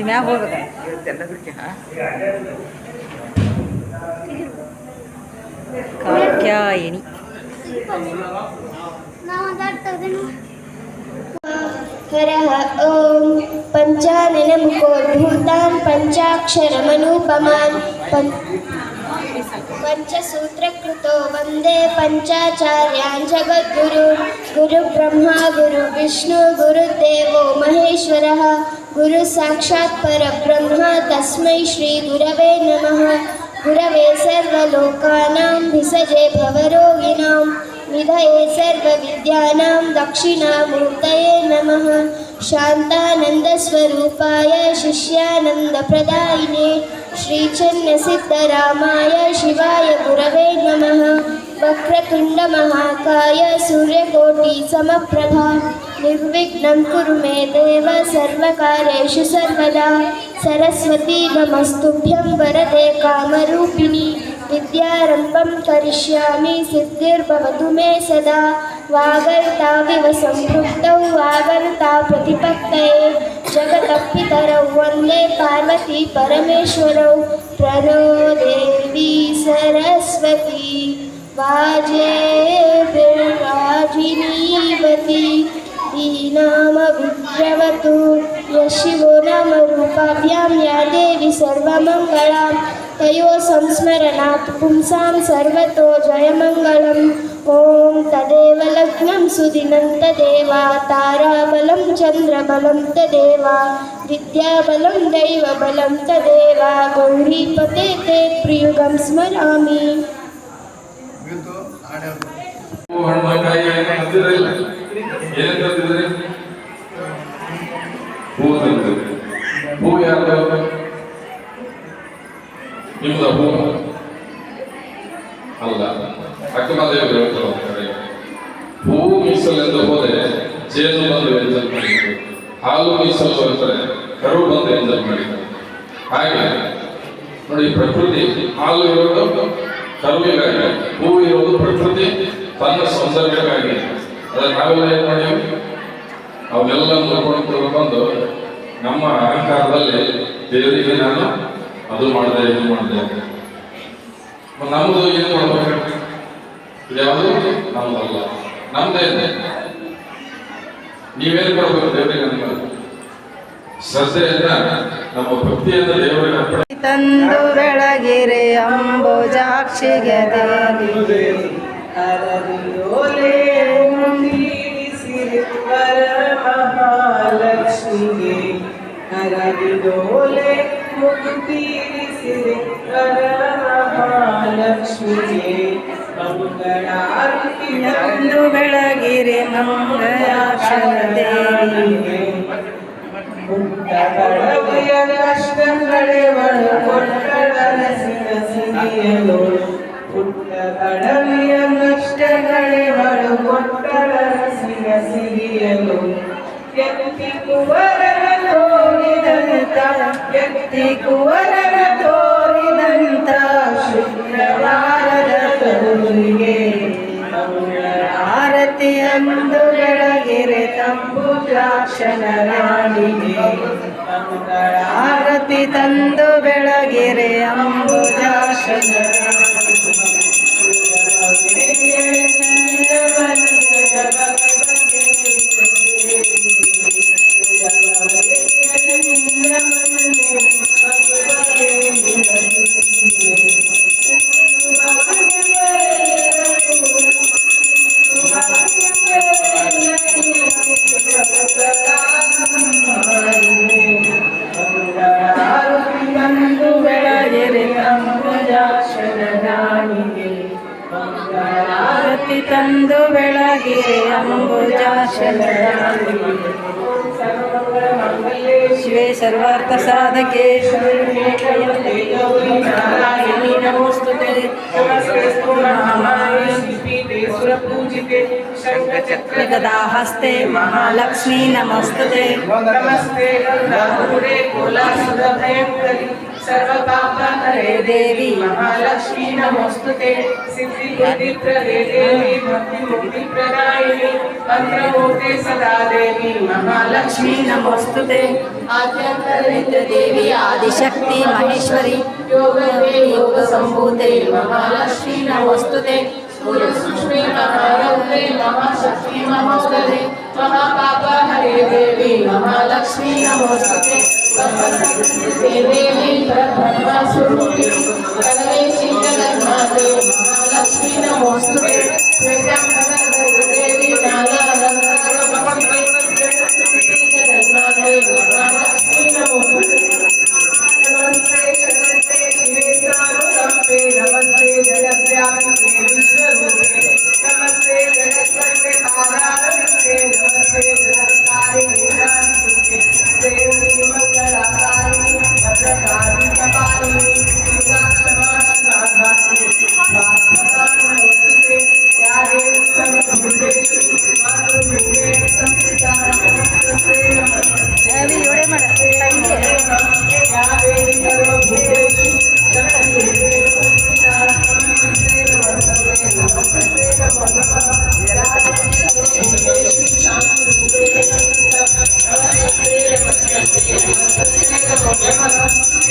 ಅಜ್ಜಿ ಮ್ಯಾಗ ಹೋಗ್ಬೇಕ ಇವತ್ತೆಲ್ಲದಕ್ಕೆ ಹಾ ಕಾತ್ಯಾಯಿನಿ हरः ॐ पञ्चाननमुखोद्भूतान् पञ्चाक्षरमनुपमान् पञ्च पञ्चसूत्रकृतो वन्दे पञ्चाचार्यान् जगद्गुरुन् गुरुब्रह्मा गुरुविष्णु गुरुदेवो महेश्वरः गुरुसाक्षात् परब्रह्म तस्मै श्रीगुरवे नमः। गुरवे सर्वलोकानां भिसजे भवरोगिणां निधये सर्वविद्यानां दक्षिणामूर्तये नमः। शान्तानन्दस्वरूपाय शिष्यानन्दप्रदायिने श्रीचन्नसिद्धरामाय शिवाय गुरवे नमः। वक्रतुण्डमहाकाय सूर्यकोटिसमप्रभा निर्विघ्नं कुरु मे देव सर्वकार्येषु सर्वदा। सरस्वती नमस्तुभ्यं वरदे कामरूपिणि। विद्यारम्भं करिष्यामि, सिद्धिर्भवतु मे सदा। वागर्ताविव सम्पृक्तौ वागर्ता प्रतिपत्तये। जगतः पितरौ वंदे पार्वती परमेश्वरौ। प्रणो देवी सरस्वती। वाजेभिर्वाजिनीवती दीनामविद्रवतु यशिवो नाम रूपाभ्यां या देवी सर्वमङ्गलां तयो संस्मरणात् पुंसां सर्वतो जयमङ्गलम् ॐ तदेव लग्नं सुदिनं तदेव ताराबलं चन्द्रबलं तदेव विद्याबलं दैवबलं तदेव गौरीपते ते प्रियुगं स्मरामि ಇವತ್ತು ಹಾಡು ಹೂ ಹೂ ಅಂತ ನಿಮ್ದ ಹೂ ಅಲ್ಲ. ಅಕ್ಕಮದೇವರು ಹೇಳ್ತಾರೆ ಹೋಗ್ತಾರೆ ಹೂ ಮೀಸಲೆಂದು ಹೋದರೆ ಜೇನು ಬಂದು ಮಾಡಿದ್ರು. ಹಾಲು ಮೀಸಲು ಹೋಗ್ತಾರೆ ಕರು ಬಂದು ಎಂಜಲ್ ಮಾಡಿದ್ದಾರೆ ಹಾಗೆ ನೋಡಿ, ಪ್ರಕೃತಿ ಹಾಲು ಇರೋದು ಕರುವಿಗಾಗಿ ಹೂ ಇರೋದು ಪ್ರಕೃತಿ ತನ್ನ ಸೌಂದರ್ಯಕ್ಕಾಗಿ. ಅದಕ್ಕೆ ನಾವೆಲ್ಲ ಏನು ಮಾಡಿವಿ ಅವನ್ನೆಲ್ಲ ನೋಡ್ಕೊಂಡು ಬಂದು ನಮ್ಮ ಅಹಂಕಾರದಲ್ಲಿ ದೇವರಿಗೆ ನಾನು, ಅದು ಮಾಡಿದೆ, ಇದು ಮಾಡಿದೆ ನಮ್ಮದು ಏನು ಮಾಡ್ಬೇಕು ಇದ್ಯಾವುದು ನಮ್ದಲ್ಲ. ನಮ್ದೇ ನೀವೇನು ಕೊಡ್ಬೇಕು ದೇವರಿಗೆ ನಮ್ಗೆ ಶ್ರದ್ಧೆಯನ್ನ ನಮ್ಮ ಭಕ್ತಿಯಿಂದ ದೇವರಿಗೆ ತಂದು ಬೆಳಗಿರೆ ಅಂಬುಜಾಕ್ಷಿಗೆ ವರಮಹಾಲಕ್ಷ್ಮಿಗೆ ಹರದಿಯೋಲೆ ಮುಗುತೀರಿಸಿರಿ ವರಮಹಾಲಕ್ಷ್ಮಿಗೆ ಮಂಗಳಾರತಿ ತಂದು ಬೆಳಗಿರೆ ಮಂಗಯಾಕ್ಷರ ದೇವಿಗೆ ಪುಟ್ಟ ಬಡವೆಯ ಕೊಟ್ಟಳ ಕೊಟ್ಟಳರಸಿನ ಸಿರಿಯಲು ಪುಟ್ಟ ಬಡವೆಯ ಕಷ್ಟಗಳೆವಳು ಕೊಟ್ಟಳರಸಿನ ಸಿರಿಯಲು ಕುವರನ ತೋರಿದಂತ ವ್ಯಕ್ತಿ ಕುವರನ ತೋರಿದಂತ ಶುಕ್ರವಾರದ ತರುವಿಗೆ ಆರತಿ ಅಂದು ಬೆಳಗಿರೆ ತಂಬುಜಾಕ್ಷನ ರಾಣಿಗೆ ಆರತಿ ತಂದು ಬೆಳಗಿರೆ ಅಂಬುಜಾಕ್ಷನ ತಂದು ಬೆಳಗಿರೆ ಶಿವೆ ಸರ್ವಾರ್ಥ ಸಾಧಕೆ ನಮೋಸ್ತುತೆ ಮಹಾಲಕ್ಷ್ಮೀ ನಮಸ್ತುತೆ ನಮಸ್ತೆ ಗಂಗಾಧುರೆ ಕೋಲಾಸುರ ಭಯಂಕರಿ सर्वपापहरे देवी महालक्ष्मी नमोस्तुते सिद्धिबुद्धिप्रदे देवी भक्तिमुक्तिप्रदायिनि मन्त्रमूर्ते सदा देवी महालक्ष्मी नमोस्तुते आद्यान्तरविन्द्र देवी आदिशक्ति महेश्वरी योगदे योगसम्भूते महालक्ष्मी नमोस्तुते सूर्यसूक्ष्मे महारौद्रे महाशक्ति नमोस्तुते महापापा हरे देवी, महालक्ष्मी नमोस्तुते। सर्वसंस्कृते देवी, परब्रह्मा स्वरूपि सर्वेशी जगन्माते महालक्ष्मी नमोस्तुते। श्वेतांबरदेवी नालारंग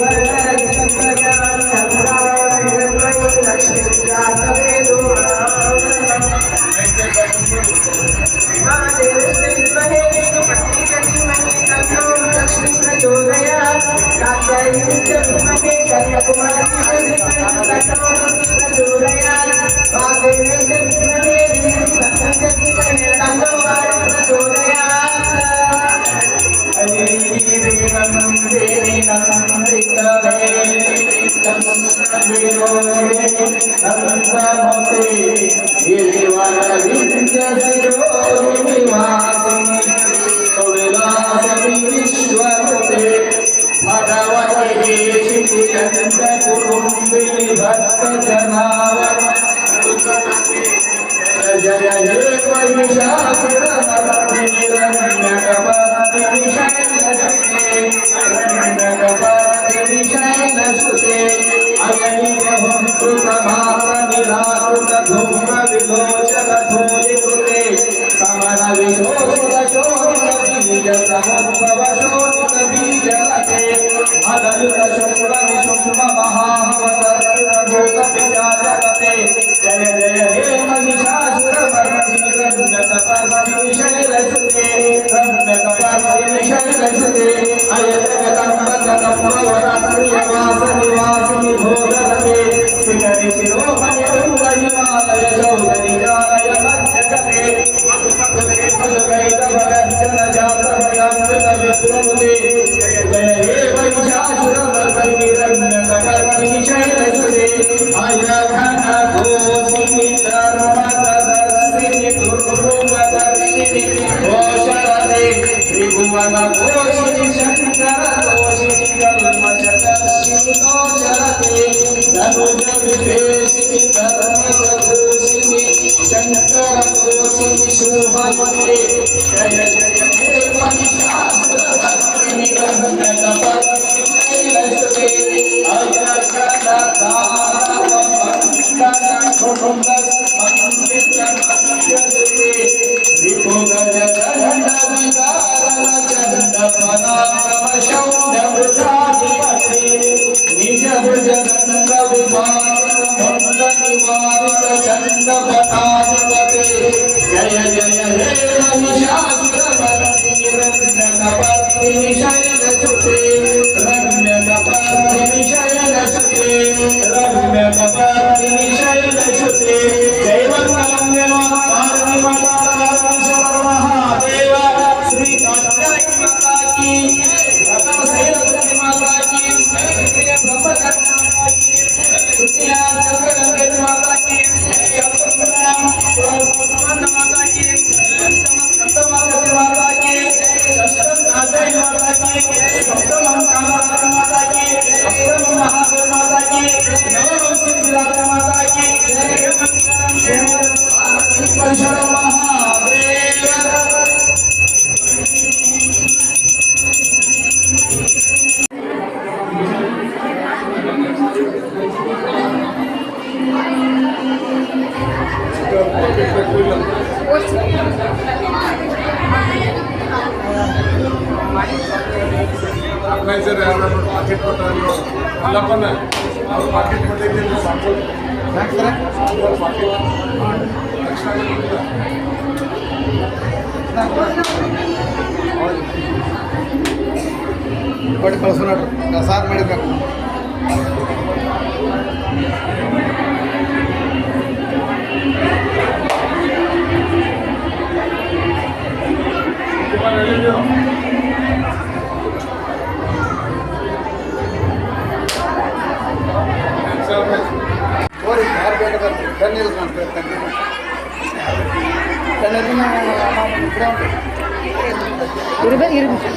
拜拜拜 Thank you. ಅವ್ರು ಪಾಕೆಟ್ ಕೊಟ್ಟಿದ್ದೀನಿ ಸಾಕು ಪಾಕೆಟ್ ಕೊಟ್ಟು ಕಳ್ಸು ನೋಡ್ರಿ ಪ್ರಸಾದ ಮಾಡಿಬೇಕು ನೋಡಿ இருபது இருபது.